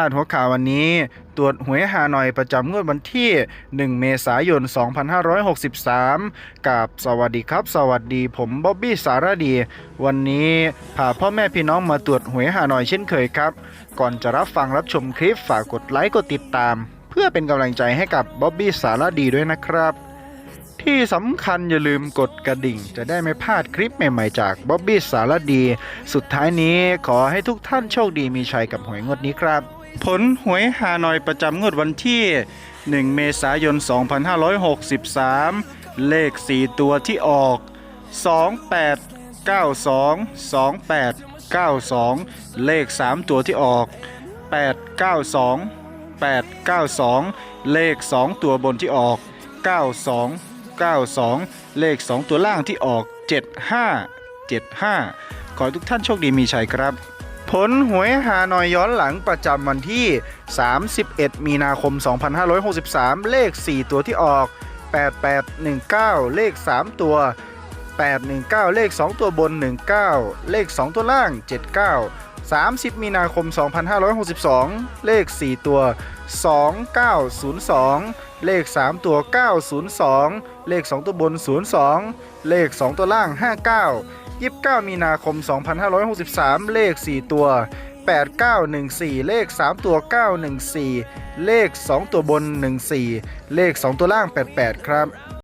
าดหัวข่าววันนี้ ตรวจหวยฮานอยประจำงวดวันที่ 1 เมษายน 2563 กับสวัสดีครับ สวัสดีผมบ๊อบบี้สารดี วันนี้พาพ่อแม่พี่น้องมาตรวจหวยฮานอยเช่นเคยครับ ก่อนจะรับฟังรับชมคลิปฝากกดไลค์กดติดตาม เพื่อเป็นกำลังใจให้กับบ๊อบบี้สารดีด้วยนะครับ ที่สำคัญอย่าลืมกดกระดิ่ง จะได้ไม่พลาดคลิปใหม่ๆจากบ๊อบบี้สารดี สุดท้ายนี้ขอให้ทุกท่านโชคดีมีชัยกับหวยงวดนี้ครับ ผลหวยฮานอยประจำงวดวันที่ 1 เมษายน 2563 เลข 4 ตัวที่ออก 2892 2892 เลข 3 ตัวที่ออก 892 892 เลข 2 ตัวบนที่ออก 92 92 เลข 2 ตัวล่างที่ออก 75 75 ขอให้ทุกท่านโชคดีมีชัยครับ ผลหวยฮานอยย้อนหลังประจำวันที่ 31 มีนาคม 2563 เลข 4 ตัวที่ออก 8819 เลข 3 ตัว 819 เลข 2 ตัวบน 19 เลข 2 ตัวล่าง 79 30 มีนาคม 2562 เลข 4 ตัว 2902 เลข 3 ตัว 902 เลข 2 ตัวบน 02 เลข 2 ตัวล่าง 59 29 มีนาคม 2563 เลข 4 ตัว 8914 เลข 3 ตัว 914 เลข 2 ตัวบน 14 เลข 2 ตัวล่าง 88 ครับ